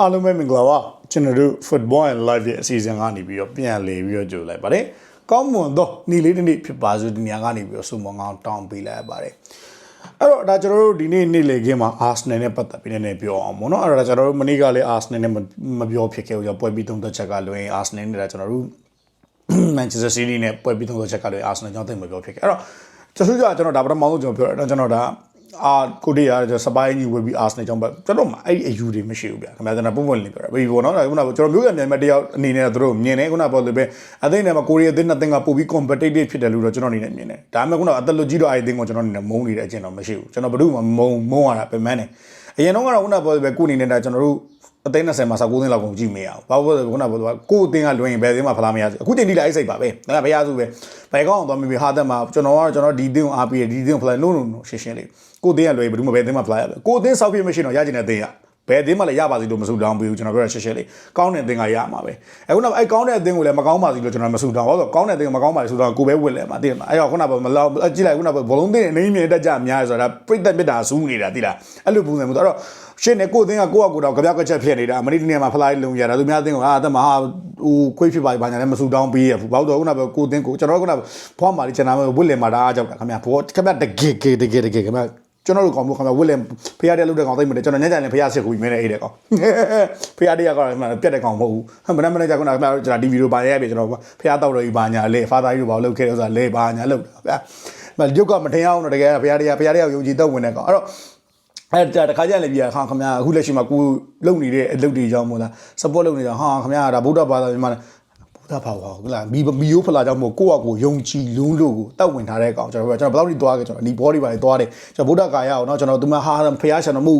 အားလုံးပဲမင်္ဂလာပါကျွန်တော်တို့ Football and Live ရဲ့အစီအစဉ်ကနေပြီးတော့ပြန်လည်ပြီးတော့ကြိုလိုက်ပါတယ်ကောင်းမွန်သောနေ့လေးတစ်နေ့ဖြစ်ပါစို့ဒီနေရာကနေပြီးတော့ဆုမွန်ကောင်းတောင်းပေးလိုက်ရပါတယ်အဲ့တော့ဒါကျွန်တော်တို့ဒီနေ့နေ့လေခင်းမှာ Arsenal နဲ့ပတ်သက်ပြီးနည်းနည်းပြောအောင်ပေါ့နော်အဲ့တော့ဒါကျွန်တော်တို့မနေ့ကလည်း Arsenal နဲ့မပြောဖြစ်ခဲ့ဘူးကြောင့်ပွဲပြီးသုံးသက်ချက်ကလွင် Arsenal နဲ့ဒါကျွန်တော်တို့ Manchester City နဲ့ပွဲပြီးသုံးသက်ချက်ကလွင် Arsenal ကြောင့်သိမပြောဖြစ်ခဲ့အဲ့တော့ကျွန်တော်ကျွန်တော်ဒါပထမဆုံးကျွန်တော်ပြောရတော့ကျွန်တော်ဒါ အာကိုတီးရကျွန်တော်စပိုင်းကြီးဝယ်ပြီး Arsenal ကြောင့်ပဲကျွန်တော်မှအဲ့ဒီအယူတွေမရှိဘူးဗျာခင်ဗျာကျွန်တော်ပုံပုံလင်းပြောတာဘေးဘောနော်ဒါခုနကကျွန်တော်မျိုးရမြန်မဲ့တယောက်အနေနဲ့တို့မြင်နေခုနပေါ်လို့ပဲအသိနဲ့မှာကိုရီးယားအသင်းနှစ်သင်းကပို့ပြီး competitive ဖြစ်တယ်လို့တော့ကျွန်တော်အနေနဲ့မြင်တယ်ဒါပေမဲ့ခုနကအသက်လွတ်ကြီးတော့အဲ့ဒီအသင်းကိုကျွန်တော်အနေနဲ့မုန်းနေတဲ့အကျင့်တော့မရှိဘူးကျွန်တော်ဘယ်သူမှမုန်းမုန်းရတာပဲမှန်းတယ်အရင်တော့ကတော့ခုနပေါ်ပဲကိုအနေနဲ့ဒါကျွန်တော်တို့ အသိန်း20မှာ19သိန်းလောက်ကုန်ကြည့်မရအောင်ဘာလို့လဲခုနကပြောတော့ကိုအသိန်းကလွင်ရင်ဘယ်သိန်းမှာဖလားမရဘူးအခုတင်ဒီလိုက်အိတ်စိတ်ပါပဲဒါကဘယ်ရစုပဲဘယ်ကောင်းအောင်သွားမိပြီဟာသက်မှာကျွန်တော်ကတော့ကျွန်တော်ဒီသိန်းကိုအားပေးတယ်ဒီသိန်းကိုဖလား no no no ရှင်းရှင်းလေးကိုအသိန်းကလွင်ဘယ်သူမှဘယ်သိန်းမှာဖလားရပဲကိုအသိန်းဆောက်ပြမရှိတော့ရကျင်တဲ့သိန်းက ဘယ်အသင်းမှလည်းရပါစီလို့မဆူတောင်းပေးဘူးကျွန်တော်ပြောရရှက်ရှက်လေးကောင်းတဲ့အသင်းကရမှာပဲအခုနောက်အဲ့ကောင်းတဲ့အသင်းကိုလည်းမကောင်းပါစီလို့ကျွန်တော်မဆူတောင်းဘူးဆိုတော့ကောင်းတဲ့အသင်းကမကောင်းပါစီဆိုတော့ကိုပဲဝစ်လဲမှာသိတယ်မအဲ့တော့ခုနကမလောက်ကြည့်လိုက်ခုနကဘလုံးသင်းအနေမြင်တက်ကြအများဆိုတာပြိတက်မြစ်တာစူးနေတာသိလားအဲ့လိုပုံစံမျိုးအဲ့တော့ရှင်းနေကိုအသင်းကကိုယ့်အကူတော့ကြပြကချက်ဖြစ်နေတာမနေ့တနေ့မှာဖလိုက်လုံရတာသူများအသင်းကအာအသက်မှာဟာဟိုခွေးဖြစ်ပါဘာညာလည်းမဆူတောင်းပေးရဘူးဘာလို့တော့ခုနကကိုအသင်းကိုကျွန်တော်ကခုနဖွားမာလေးကျွန်တော်ဝစ်လင်မာတာအားကြောက်တာခင်ဗျာဘောခင်ဗျာတကယ်တကယ်တကယ်တကယ်ခင်ဗျာ ကျွန်တော်တို့ကောင်မို့ခင်ဗျာဝစ်လင်ဖရားတဲ့လုပ်တဲ့ကောင်သိမ့်မတယ်ကျွန်တော်ညညလည်းဖရားစစ်ကူပြီးမင်းနဲ့အိတ်တဲ့ကောင်ဖရားတဲ့ကတော့ပြတ်တဲ့ကောင်မဟုတ်ဘူးဟမ်မနေ့မနေ့ကခုနကကျွန်တော်ဒီဗီဒီယိုပါရရပြီကျွန်တော်ဖရားတောက်တော့ကြီးပါညာလေဖာသားကြီးတို့ဘာလုပ်ခဲ့လဲဆိုတာလေပါညာလုပ်တာဗျာမရုပ်ကမထင်အောင်တော့တကယ်ဖရားတဲ့ဖရားတဲ့ယုံကြည်တော့ဝင်တဲ့ကောင်အဲ့တော့အဲ့ဒါတခါကြလည်းပြရခါခင်ဗျာအခုလက်ရှိမှာကိုလုံနေတဲ့အလုပ်တွေကြောင်းမို့လား support လုပ်နေတာဟာခင်ဗျာဒါဗုဒ္ဓဘာသာမြန်မာ ဘုရားဘာဝဟုတ်လားမီမီယိုဖလာကြောင့်မို့ကိုယ့်အကိုယုံကြည်လုံးလို့ကိုတောက်ဝင်ထားတဲ့ကောင်ကျွန်တော်ကျွန်တော်ဘယ်လောက်ထိသွားခဲ့ကျွန်တော်ဒီ body ပါလေသွားတယ်ကျွန်တော်ဗုဒ္ဓကာယအောင်เนาะကျွန်တော်သူမဟာဖျားရှင်တော်မှု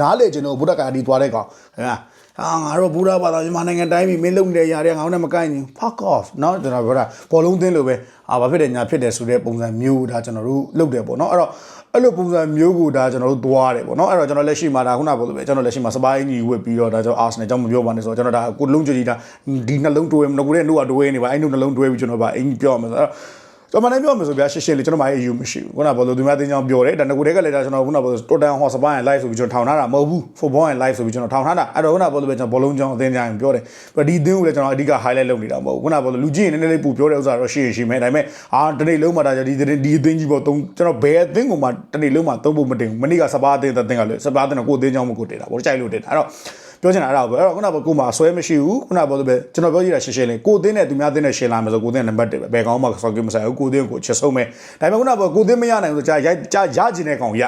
နားလေကျွန်တော်ဗုဒ္ဓကာယဒီသွားတဲ့ကောင်ခင်ဗျာအာငါတို့ဗုဒ္ဓဘာသာမြန်မာနိုင်ငံတိုင်းပြည်မင်းလုံနေတဲ့ຢာတွေကငါတို့နဲ့မကိုက်ဘူး fuck off เนาะကျွန်တော်ပြောတာဘောလုံးသင်းလိုပဲအာဘာဖြစ်တယ်ညာဖြစ်တယ်ဆိုတဲ့ပုံစံမျိုးဒါကျွန်တော်တို့လုပ်တယ်ပေါ့เนาะအဲ့တော့ အဲ့လိုပုံစံမျိုးကိုဒါကျွန်တော်တို့သွားတယ်ပေါ့နော်အဲ့တော့ကျွန်တော်လက်ရှိမှာဒါခုနပြောလို့ပဲကျွန်တော်လက်ရှိမှာစပိုင်းကြီးဝစ်ပြီးတော့ဒါကျွန်တော်အာဆနယ်ကြောင့်မပြောပါနဲ့ဆိုတော့ကျွန်တော်ဒါကိုလုံးကြည့်တာဒီနှလုံးတွဲငကိုတဲ့နှုတ်ကတွဲနေပါအဲ့နှုတ်နှလုံးတွဲပြီးကျွန်တော်ပါအင်းပြောမယ်ဆိုတော့ ကျွန်တော်မနိုင်ပြောမယ်ဆိုပြရှင်းရှင်းလေးကျွန်တော်မအယူမရှိဘူးခုနကပြောလို့သူများတင်းချောင်းပြောတယ်ဒါငကိုတဲ့ကလည်းဒါကျွန်တော်ခုနကပြောတိုတန်ဟော့စပိုင်း live ဆိုပြီးကျွန်တော်ထောင်ထားတာမဟုတ်ဘူး football and live ဆိုပြီးကျွန်တော်ထောင်ထားတာအဲ့တော့ခုနကပြောလို့ပဲကျွန်တော်ဘောလုံးချောင်းအသင်းချောင်းပြောတယ်ပြီးဒီအသင်းကိုလည်းကျွန်တော်အဓိက highlight လုပ်နေတာမဟုတ်ဘူးခုနကပြောလို့လူကြီးရင်နည်းနည်းလေးပူပြောတဲ့ဥစ္စာတော့ရှိရင်ရှိမယ်ဒါပေမဲ့အာတနေ့လုံးမှာဒါဒီဒီအသင်းကြီးပေါ့ကျွန်တော်ဘယ်အသင်းကိုမှတနေ့လုံးမှာသုံးဖို့မတင်ဘူးမနေ့ကစပါးအသင်းအသင်းကလည်းစပါးအသင်းကကိုအသင်းချောင်းမကိုတင်တာဘောကြိုက်လို့တင်တာအဲ့တော့ ပြောချင်တာအဲ့ဒါပဲအဲ့တော့ခုနကကိုမှဆွဲမရှိဘူးခုနကပြောလို့ပဲကျွန်တော်ပြောကြည့်တာရှင်းရှင်းလေးကိုအသင်းနဲ့သူများအသင်းနဲ့ရှင်းလာမယ်ဆိုကိုအသင်းနံပါတ်1ပဲဘယ်ကောင်းမှဆောက်ကိမဆိုင်ဘူးကိုအသင်းကိုချက်ဆုံးမယ်ဒါပေမဲ့ခုနကကိုအသင်းမရနိုင်ဘူးဆိုကြာကြာရကျင်တဲ့ကောင်ရ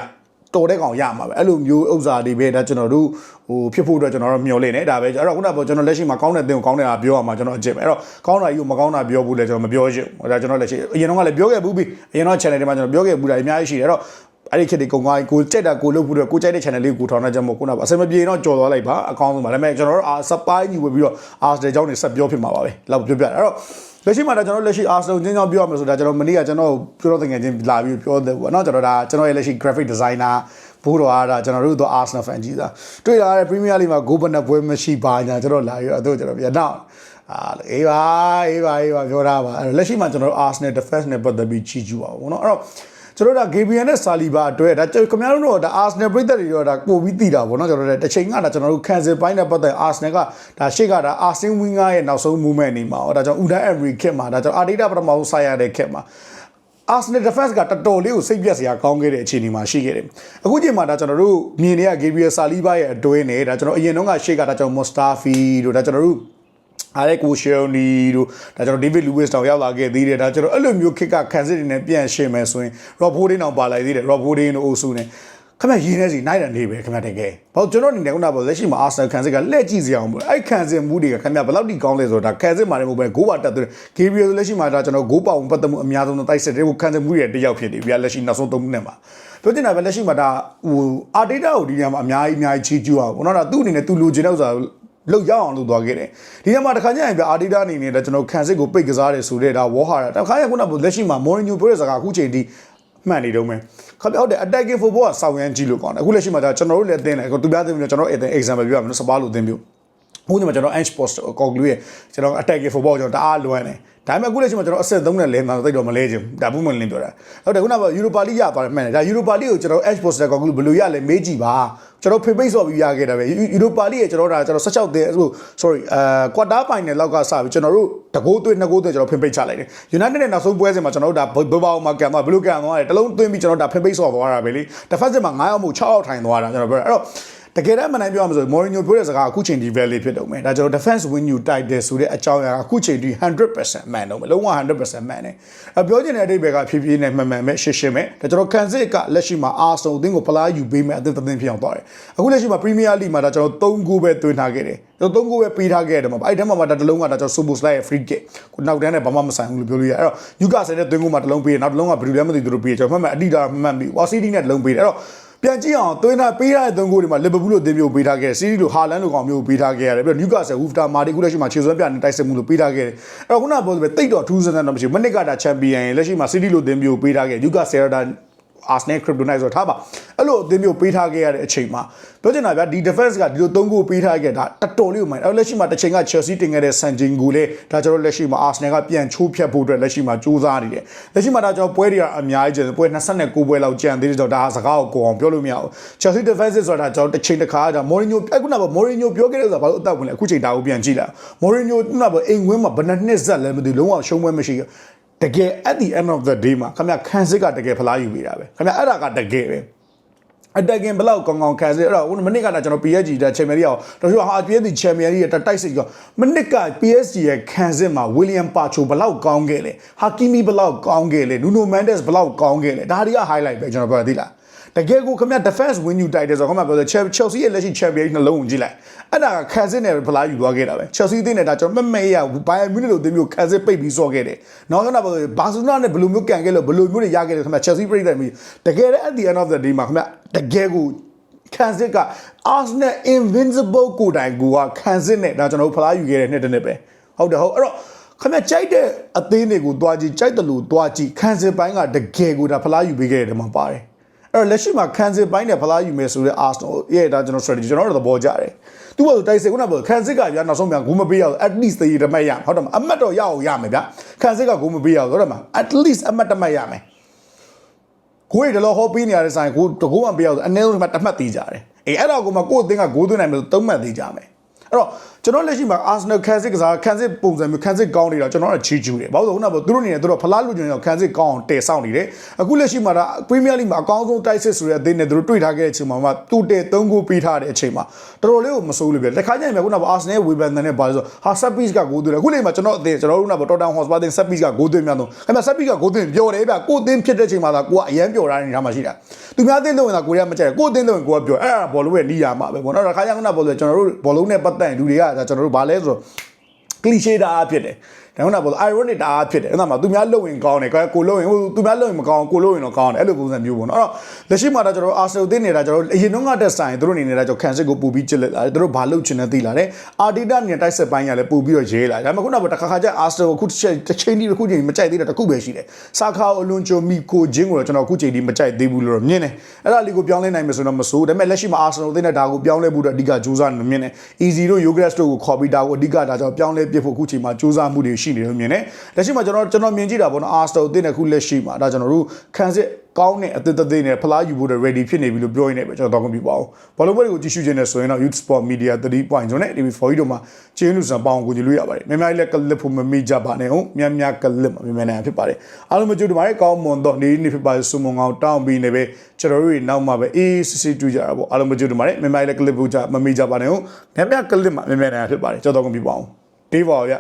တော်တဲ့ကောင်ရမှာပဲအဲ့လိုမျိုးဥစ္စာတွေပဲဒါကျွန်တော်တို့ဟိုဖြစ်ဖို့အတွက်ကျွန်တော်တို့မျှော်လင့်နေဒါပဲအဲ့တော့ခုနကကျွန်တော်လက်ရှိမှာကောင်းတဲ့သင်ကိုကောင်းတဲ့ဟာပြောရမှာကျွန်တော်အကျင့်ပဲအဲ့တော့ကောင်းတာကြီးကိုမကောင်းတာပြောဘူးလေကျွန်တော်မပြောချင်ဘူးဒါကျွန်တော်လက်ရှိအရင်တော့ကလည်းပြောခဲ့ဘူးပြီအရင်တော့ channel တွေမှာကျွန်တော်ပြောခဲ့ဘူးတာအများကြီးရှိတယ်အဲ့တော့ အဲ့ဒီခေတ်တွေကုန်သွားကိုကြိုက်တာကိုလုပ်ဖို့တော့ကိုကြိုက်တဲ့ channel လေးကိုထောင်နေကြမို့ခုနကအစမပြေတော့ကြော်သွားလိုက်ပါအကောင်းဆုံးပါဒါပေမဲ့ကျွန်တော်တို့အာစပိုင်းကြီးဝယ်ပြီးတော့ Arsenal ကြောင်းနေဆက်ပြောဖြစ်မှာပါပဲလောက်ပြောပြအဲ့တော့လက်ရှိမှာဒါကျွန်တော်လက်ရှိ Arsenal ချင်းချင်းပြောရမယ်ဆိုတာကျွန်တော်မနေ့ကကျွန်တော်ပြောတော့တကယ်ချင်းလာပြီးပြောတယ်ပေါ့နော်ကျွန်တော်ဒါကျွန်တော်ရဲ့လက်ရှိ graphic designer ဘိုးတော်အားဒါကျွန်တော်တို့တော့ Arsenal fan ကြီးသားတွေ့လာတဲ့ Premier League မှာ goal ဘဏ္ဍပွဲမရှိပါညာကျွန်တော်လာပြီးတော့ကျွန်တော်ပြန်တော့အာအေးပါအေးပါအေးပါပြောတာပါအဲ့တော့လက်ရှိမှာကျွန်တော်တို့ Arsenal defense နဲ့ပတ်သက်ပြီးချီကျူပါဘောနော်အဲ့တော့ ကျွန်တော်တို့က Gabriel နဲ့ Saliba အတွက်ဒါကျွန်တော်ခင်ဗျားတို့တော့ဒါ Arsenal ပြည်သက်တွေတော့ဒါပို့ပြီးတည်တာပေါ့နော်ကျွန်တော်တို့တစ်ချိန်ကဒါကျွန်တော်တို့ cancel ပိုင်းနဲ့ပတ်သက် Arsenal ကဒါရှေ့ကဒါ Arsene Wenger ရဲ့နောက်ဆုံး movement နေမှာဟောဒါကြောင့် Unai Emery ခက်မှာဒါကြောင့် Arteta ပထမဆုံးဆိုင်ရတဲ့ခက်မှာ Arsenal defense ကတော်တော်လေးကိုစိတ်ပြက်စရာကောင်းခဲ့တဲ့အခြေအနေမှာရှိခဲ့တယ်။အခုချိန်မှာဒါကျွန်တော်တို့မြင်နေရ Gabriel Saliba ရဲ့အတွင်းနဲ့ဒါကျွန်တော်အရင်တုန်းကရှေ့ကဒါကျွန်တော် Mustafi တို့ဒါကျွန်တော်တို့ အားရကိုရှယ်နီတို့ဒါကျွန်တော်ဒေးဗစ်လူးဝစ်တောင်ရောက်လာခဲ့သေးတယ်ဒါကျွန်တော်အဲ့လိုမျိုးခစ်ကခံစစ်တွေနဲ့ပြန်ရှင်းမယ်ဆိုရင်ရော့ဖိုးဒင်းတောင်ပါလိုက်သေးတယ်ရော့ဖိုးဒင်းတို့အိုဆူနဲ့ခမရင်းနေစီနိုင်တယ်နေပဲခမတကယ်ဘာကျွန်တော်အနေနဲ့ခုနကလက်ရှိမှာအာဆနယ်ခံစစ်ကလက်ကြည့်စရာအောင်ပေါ့အဲ့ခံစစ်မှုတွေကခမဘယ်လောက်ထိကောင်းလဲဆိုတော့ဒါခံစစ်မှာလည်းမဟုတ်ပဲဂိုးပါတက်တဲ့ဂေဘရီယယ်လက်ရှိမှာဒါကျွန်တော်ဂိုးပေါင်ပတ်သက်မှုအများဆုံးသောတိုက်စစ်တွေကိုခံစစ်မှုတွေတယောက်ဖြစ်နေပြီလက်ရှိနောက်ဆုံး၃နှစ်မှာပြောချင်တာပဲလက်ရှိမှာဒါဟိုအာဒေတာကိုဒီနေရာမှာအများကြီးအများကြီးချီးကျူးအောင်ဘောနော်ဒါသူ့အနေနဲ့သူလိုချင်တဲ့ဥစ္စာ လောက်ရအောင်လုပ်သွားခဲ့တယ်ဒီနေ့မှာတခါကျရင်ပြအာဒီတာအနေနဲ့ကျွန်တော်ခံစစ်ကိုပိတ်ကစားတယ်ဆိုတဲ့ဒါဝေါ်ဟာတာတခါကျခုနကလက်ရှိမှာမော်ရီညိုပြောတဲ့စကားအခုချိန်ထိမှန်နေတော့မယ်ခပ်ဟုတ်တယ် attacking football ကစောင်းရမ်းကြည့်လို့ကောင်းတယ်အခုလက်ရှိမှာဒါကျွန်တော်တို့လည်းအသင်းတယ်သူပြသင်းပြီးတော့ကျွန်တော်အသင်း example ပြောရမယ်နော်စပါးလို့အသင်းပြော အခုဒီမှာကျွန်တော် edge post ကောက်လူရဲ့ကျွန်တော် attack football ကျွန်တော်တအားလွမ်းတယ်ဒါပေမဲ့အခုလက်ရှိမှာကျွန်တော်အဆက်သုံးနဲ့လဲမှာတော့တိတ်တော့မလဲချင်ဘူးဒါဘူးမလင်းပြောတာဟုတ်တယ်ခုနက Europa League ရပါတယ်မှန်တယ်ဒါ Europa League ကိုကျွန်တော် edge post ကောက်လူဘယ်လိုရလဲမေးကြည့်ပါကျွန်တော်ဖိပိတ်ဆော့ပြီးရခဲ့တာပဲ Europa League ရဲ့ကျွန်တော်ဒါကျွန်တော်16တဲ့ဟို sorry အဲ quarter final လောက်ကစပြီးကျွန်တော်တို့တကိုးသွင်းနှစ်ကိုးသွင်းကျွန်တော်ဖိပိတ်ချလိုက်တယ် United နဲ့နောက်ဆုံးပွဲစဉ်မှာကျွန်တော်တို့ဒါဘဘောမှာကန်သွားဘလူးကန်သွားတယ်တလုံးသွင်းပြီးကျွန်တော်ဒါဖိပိတ်ဆော့သွားတာပဲလေတစ်ဖက်စစ်မှာ9ရောက်မှု6ရောက်ထိုင်သွားတာကျွန်တော်ပြောအဲ့တော့ တကယ်တမ်းမနိုင်ပြောရမှာဆိုမော်ရီညိုပြောတဲ့စကားအခုချိန်ဒီ value ဖြစ်တော့မယ်ဒါကျွန်တော် defense win you tight တယ်ဆိုတဲ့အကြောင်းအရာအခုချိန်ဒီ100%မှန်တော့မယ်လုံးဝ100%မှန်တယ်အပြောချင်တဲ့အဓိပ္ပာယ်ကဖြည်းဖြည်းနဲ့မှန်မှန်ပဲရှင်းရှင်းပဲဒါကျွန်တော်ကန်စစ်ကလက်ရှိမှာအာဆန်အသင်းကိုဖလားယူပေးမယ်အသင်းသင်းဖြစ်အောင်သွားတယ်အခုလက်ရှိမှာ Premier League မှာဒါကျွန်တော်3ဂိုးပဲသွင်းထားခဲ့တယ်ကျွန်တော်3ဂိုးပဲပေးထားခဲ့တယ်မှာအဲ့ဒီထဲမှာဒါတစ်လုံးကဒါကျွန်တော် Super Slide ရဲ့ free kick ကိုနောက်တန်းနဲ့ဘာမှမဆိုင်ဘူးလို့ပြောလို့ရတယ်အဲ့တော့ Newcastle နဲ့သွင်းဂိုးမှာတစ်လုံးပေးတယ်နောက်တစ်လုံးကဘယ်သူလဲမသိသူတို့ပေးတယ်ကျွန်တော်မှတ်မှတ်အတိဒါမှတ်ပြီး Wall City နဲ့တစ်လုံးပေးတယ်အဲ့တော့ ပြန်ကြည့်အောင်သွင်းထားပေးထားတဲ့သုံးဂိုးတွေမှာလီဗာပူးလို့အသင်းမျိုးပေးထားခဲ့စီးရီလိုဟာလန်လိုကောင်မျိုးပေးထားခဲ့ရတယ်ပြီးတော့နျူကာဆယ်ဝူဖတာမာဒီခုလက်ရှိမှာခြေစွမ်းပြနေတိုက်စစ်မှုလို့ပေးထားခဲ့တယ်အဲ့တော့ခုနကပြောသလိုတိတ်တော့ထူးဆန်းဆန်းတော့မရှိဘူးမနစ်ကတာချန်ပီယံရဲ့လက်ရှိမှာစီးရီလိုအသင်းမျိုးပေးထားခဲ့နျူကာဆယ်ဒါ အာစနယ်ခရစ်ပတိုနိုက်ဆိုထားပါအဲ့လိုအသင်းမျိုးပေးထားခဲ့ရတဲ့အချိန်မှာပြောချင်တာဗျာဒီ defense ကဒီလိုသုံးခုပေးထားခဲ့တာတော်တော်လေးကိုမှန်အဲ့လက်ရှိမှာတစ်ချိန်က Chelsea တင်ခဲ့တဲ့ Sanjin ကိုလေဒါကျွန်တော်လက်ရှိမှာ Arsenal ကပြန်ချိုးဖျက်ဖို့အတွက်လက်ရှိမှာစူးစမ်းနေတယ်လက်ရှိမှာဒါကျွန်တော်ပွဲတွေကအများကြီးကျန်ပွဲ29ပွဲလောက်ကျန်သေးတယ်ကျွန်တော်ဒါစကားကိုကိုအောင်ပြောလို့မရဘူး Chelsea defense ဆိုတာကျွန်တော်တစ်ချိန်တစ်ခါဒါ Mourinho အခုနက Mourinho ပြောခဲ့တဲ့ဆိုတာဘာလို့အသက်ဝင်လဲအခုချိန်ဒါကိုပြန်ကြည့်လာ Mourinho ခုနကအိမ်ဝင်းမှာဘယ်နှစ်နှစ်ဆက်လဲမသိလုံးဝရှုံးပွဲမရှိဘူး တကယ် at the end of the day မှာခင်ဗျခန်းစစ်ကတကယ်ဖလားယူပေးတာပဲခင်ဗျအဲ့ဒါကတကယ်ပဲအတက်ကင်ဘလောက်ကောင်းကောင်းခံစစ်အဲ့တော့မနစ်ကကျွန်တော် PSG တဲ့ချန်ပီယံလိအောင်တော်တော်ဟာ PSG ချန်ပီယံလိရဲ့တိုက်စစ်ကြောမနစ်က PSG ရဲ့ခံစစ်မှာဝီလီယံပါချိုဘလောက်ကောင်းခဲ့လဲဟာကီမီဘလောက်ကောင်းခဲ့လဲနူနိုမန်ဒက်စ်ဘလောက်ကောင်းခဲ့လဲဒါတွေက highlight ပဲကျွန်တော်ပြောသိလား တကယ်ကိုခင်ဗျ defense win you တိုက်တယ်ဆိုတော့ခင်ဗျပြောတယ် Chelsea ရဲ့လက်ရှိ champion နှလုံးကိုကြည့်လိုက်အဲ့ဒါခံစစ်နဲ့ဖလားယူသွားခဲ့တာပဲ Chelsea အသင်းနဲ့ဒါကျွန်တော်မမဲရ Bayern Munich လို့အသင်းမျိုးခံစစ်ပိတ်ပြီးစော့ခဲ့တယ်နောက်ဆုံးတော့ပြောတယ် Barcelona နဲ့ဘယ်လိုမျိုးကန်ခဲ့လို့ဘယ်လိုမျိုးတွေရခဲ့တယ်ခင်ဗျ Chelsea ပြိတ္တမီတကယ်လည်း at the end of the day မှာခင်ဗျတကယ်ကိုခံစစ်က Arsenal invincible ကိုတိုင်ကိုကခံစစ်နဲ့ဒါကျွန်တော်ဖလားယူခဲ့တဲ့နှစ်တစ်နှစ်ပဲဟုတ်တယ်ဟုတ်အဲ့တော့ခင်ဗျကြိုက်တဲ့အသင်းတွေကိုတွားကြည့်ကြိုက်တယ်လို့တွားကြည့်ခံစစ်ပိုင်းကတကယ်ကိုဒါဖလားယူပေးခဲ့တဲ့မှာပါတယ် အဲ့တော့လက်ရှိမှာခံစစ်ပိုင်းနဲ့ဖလားယူမယ်ဆိုတဲ့ Arsenal ရဲ့ဒါကျွန်တော် strategy ကျွန်တော်တို့သဘောကျတယ်။သူ့ဘာလို့တိုက်စစ်ခုနကပြောခံစစ်ကဗျာနောက်ဆုံးမြန်ဂိုးမပေးရဘူး at least တည်ရမှတ်ရဟုတ်တယ်မအမတ်တော့ရအောင်ရမယ်ဗျာခံစစ်ကဂိုးမပေးရဘူးဟုတ်တယ်မ at least အမတ်တမှတ်ရမယ်။ကိုယ်ရတော့ဟောပေးနေရတဲ့ဆိုင်ကိုတကိုးမှပေးရအောင်အနည်းဆုံးမှတမှတ်သေးကြတယ်။အေးအဲ့တော့ကိုမှကိုယ့်အသင်းကဂိုးသွင်းနိုင်မယ်ဆိုသုံးမှတ်သေးကြမယ်။ အဲ့တော့ကျွန်တော်လက်ရှိမှာ Arsenal ခန်းစစ်ကစားခန်းစစ်ပုံစံမျိုးခန်းစစ်ကောင်းနေတာကျွန်တော်တို့ချီးကျူးတယ်။ဘာလို့လဲခုနကသူတို့အနေနဲ့သူတို့ဖလားလူကျွန်တော်ခန်းစစ်ကောင်းအောင်တည်ဆောက်နေတယ်။အခုလက်ရှိမှာဒါ Premier League မှာအကောင်းဆုံးတိုက်စစ်ဆိုတဲ့အသင်းနဲ့သူတို့တွေ့ထားခဲ့တဲ့အချိန်မှာမှသူ့တဲ့၃ဂိုးပေးထားတဲ့အချိန်မှာတော်တော်လေးကိုမဆိုးလို့ပြ။တစ်ခါကျရင်ခုနက Arsenal ဝေဘန်တန်နဲ့ပါဆိုဟာ set piece ကဂိုးသွင်းတယ်။အခုလေးမှာကျွန်တော်အသင်းကျွန်တော်တို့က Tottenham Hotspur အသင်း set piece ကဂိုးသွင်းမြန်တော့ခင်ဗျ set piece ကဂိုးသွင်းပြောတယ်ဗျ။ကိုအသင်းဖြစ်တဲ့ချိန်မှာသာကိုကအရန်ပြောထားနေတာမှရှိတာ။သူများအသင်းလို့ဝင်တာကိုရမကြိုက်ကိုအသင်းလို့ဝင်ကိုကပြောအဲ့ဒါဘောလုံးရဲ့နီးရမှာပဲပေါ့နော်။တစ်ခါကျရင်ခုနကဘောလုံးကျွန်တော်တို့ဘောလုံးနဲ့ပတ်သက်ရင်လူတွေကကျွန်တော်တို့ဘာလဲဆိုတော့ cliche တာအားဖြစ်တယ်ဒါမှမဟုတ် ironic တာအားဖြစ်တယ်အဲ့ဒါမှသူများလုံဝင်ကောင်းတယ်ကိုလုံဝင်ဟိုသူများလုံဝင်မကောင်းကိုလုံဝင်တော့ကောင်းတယ်အဲ့လိုပုံစံမျိုးပေါ့နော်အဲ့တော့လက်ရှိမှာတော့ကျွန်တော် Arsenal တင်းနေတာကျွန်တော်အရင်တော့ကတက်ဆိုင်သူတို့အနေနဲ့ကျွန်တော်ခံစစ်ကိုပူပြီးချစ်လက်လာတယ်သူတို့ဘာလုပ်ချင်လဲသိလာတယ် Arteta နဲ့တိုက်ဆက်ပိုင်းကလည်းပူပြီးတော့ရေးလာဒါပေမဲ့ခုနကတခါခါကျ Arsenal ကိုခုတစ်ချိန်တစ်ချိန်ဒီတစ်ခုချိန်မကြိုက်သေးတာတစ်ခုပဲရှိတယ်စာခါအလွန်ချုံမီကိုဂျင်းကိုတော့ကျွန်တော်အခုချိန်ဒီမကြိုက်သေးဘူးလို့တော့မြင်တယ်အဲ့ဒါလေးကိုပြောင်းလဲနိုင်မယ်ဆိုတော့မဆိုးဒါပေမဲ့လက်ရှိမှာ Arsenal တင်းတဲ့ဒါကိုပြောင်းလဲဖို့အတွက်အဓိကကြိုးစားနေမြင်တယ် Easy တို့ Yogres တို့ကိုခေါ်ပြီးဒါကိုအဓိကဒါကြောင့်ပြောင်းလဲပြဖို့အခုချိန်မှာကြိုးစားမှုတွေရှိနေလို့မြင်တယ်လက်ရှိမှာကျွန်တော်ကျွန်တော်မြင်ကြည့်တာပေါ့နော် Arsenal တင်းတဲ့ခုလက်ရှိမှာဒါကျွန်တော်တို့ခံစစ်ကောင်းတဲ့အသစ်သေးနဲ့ဖလားယူဖို့အတွက် ready ဖြစ်နေပြီလို့ပြောရင်းနဲ့ပဲကျွန်တော်တော့ကြည့်ပါဦးဘောလုံးပွဲတွေကိုကြည့်ရှုခြင်းနဲ့ဆိုရင်တော့ Youth Sport Media 3.0နဲ့ TV4 တို့မှာကျင်းလူစံပေါအောင်ကိုကြည့်လို့ရပါတယ်များများလေးကလစ်ဖို့မမိကြပါနဲ့ဟုတ်များများကလစ်မှာမြန်မြန်ဖြစ်ပါတယ်အားလုံးမကြိုးတပါးကောင်းမွန်တော့နေနေဖြစ်ပါစုံမငောင်းတောင်းပြီးနေပဲကျွန်တော်တို့နောက်မှာပဲအေးစစ်စစ်တွေ့ကြတာပေါ့အားလုံးမကြိုးတပါးများများလေးကလစ်ဖို့ကြမမိကြပါနဲ့ဟုတ်များများကလစ်မှာမြန်မြန်ဖြစ်ပါတယ်ကျွန်တော်တော့ကြည့်ပါဦးတေးပါဗျ